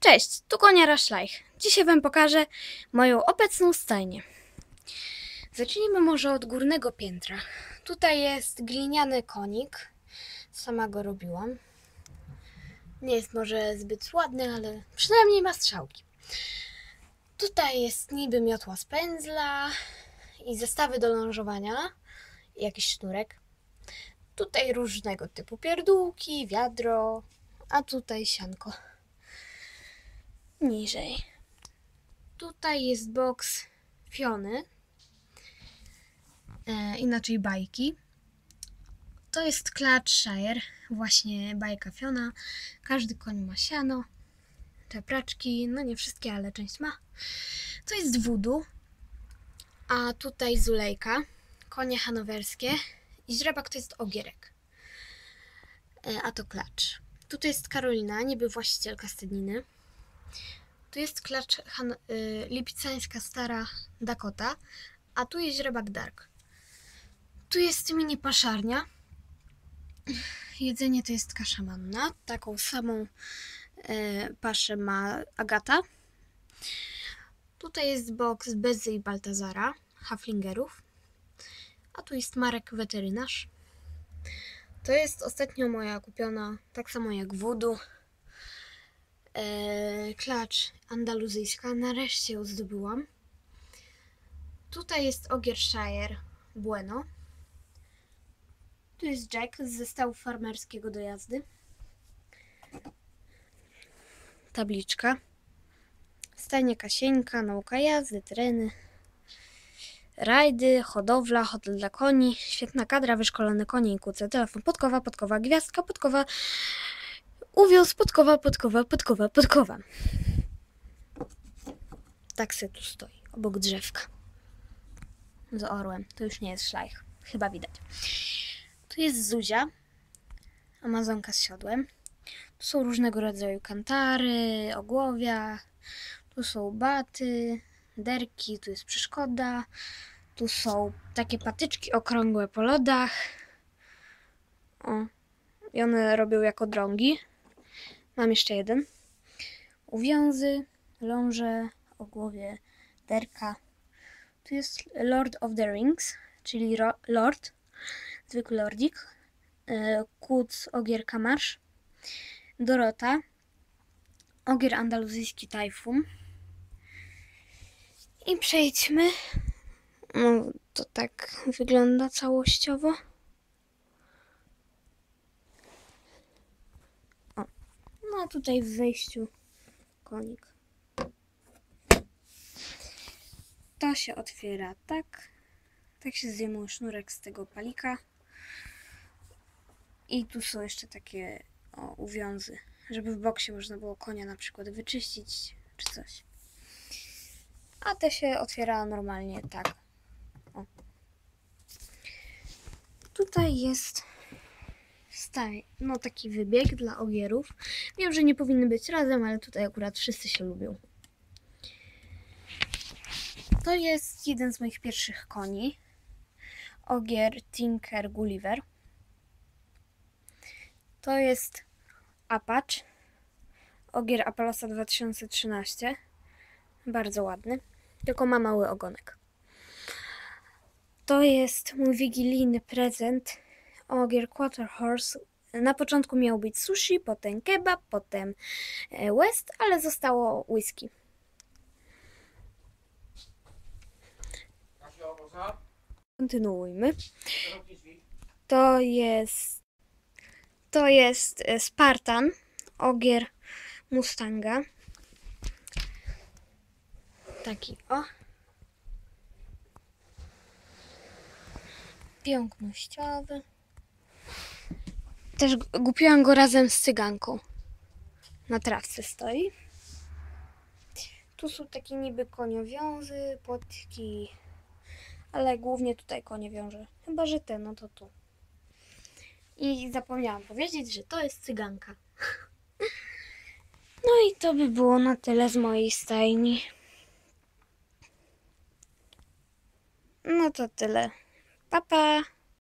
Cześć, tu Koniara Szlajch. Dzisiaj Wam pokażę moją obecną stajnię. Zacznijmy może od górnego piętra. Tutaj jest gliniany konik. Sama go robiłam. Nie jest może zbyt ładny, ale przynajmniej ma strzałki. Tutaj jest niby miotła z pędzla i zestawy do lążowania. Jakiś sznurek. Tutaj różnego typu pierdółki, wiadro, a tutaj sianko. Niżej. Tutaj jest boks Fiony, e, inaczej bajki. To jest Clutch Shire, właśnie bajka Fiona. Każdy koń ma siano, te praczki, no nie wszystkie, ale część ma. To jest Voodoo, a tutaj Zulejka, konie hanowerskie i źrebak to jest Ogierek, e, a to Klacz. Tutaj jest Karolina, niby właścicielka stadniny. Tu jest klacz Han- y, lipicańska stara Dakota, a tu jest źrebak Dark. Tu jest mini paszarnia. Jedzenie to jest kasza manna. Taką samą e, paszę ma Agata. Tutaj jest boks Bezy i Baltazara, Haflingerów. A tu jest Marek weterynarz. To jest ostatnio moja kupiona, tak samo jak Voodoo. Eee, klacz andaluzyjska. Nareszcie ją zdobyłam. Tutaj jest Ogiershire Bueno. Tu jest Jack z zestawu farmerskiego do jazdy. Tabliczka. Stajnie Kasieńka, nauka jazdy, tereny. Rajdy, hodowla, hotel dla koni, świetna kadra, wyszkolone konie i kuce, telefon, podkowa, podkowa, gwiazdka, podkowa, uwiózł, podkowa, podkowa, podkowa, podkowa. Tak se tu stoi, obok drzewka. Z orłem, to już nie jest szlajch, chyba widać. Tu jest Zuzia, amazonka z siodłem. Tu są różnego rodzaju kantary, ogłowia, tu są baty, derki, tu jest przeszkoda, tu są takie patyczki okrągłe po lodach. O, i one robią jako drągi. Mam jeszcze jeden. Uwiązy, ląże, o głowie derka. Tu jest Lord of the Rings, czyli Lord, zwykły lordzik. E, Kuc, ogier kamarz. Dorota, ogier andaluzyjski tajfun. I przejdźmy. No, to tak wygląda całościowo. No tutaj w wejściu konik. To się otwiera tak. Tak się zdejmuje sznurek z tego palika. I tu są jeszcze takie o, uwiązy, żeby w boksie można było konia na przykład wyczyścić czy coś. A te się otwiera normalnie tak. O. Tutaj jest staj, no taki wybieg dla ogierów. Wiem, że nie powinny być razem, ale tutaj akurat wszyscy się lubią. To jest jeden z moich pierwszych koni. Ogier Tinker Gulliver. To jest Apache. Ogier Apalosa 2013. Bardzo ładny. Tylko ma mały ogonek. To jest mój wigilijny prezent. Ogier Quarter Horse. Na początku miał być sushi, potem kebab, potem e, west, ale zostało whisky. Kontynuujmy. To jest to jest e, Spartan, ogier Mustanga. Taki o. Pięknościowy. Też kupiłam go razem z cyganką. Na trawce stoi. Tu są takie niby koniowiązy, płotki, ale głównie tutaj konie wiąże. Chyba, że ten, no to tu. I zapomniałam powiedzieć, że to jest cyganka. No i to by było na tyle z mojej stajni. No to tyle. Pa, pa.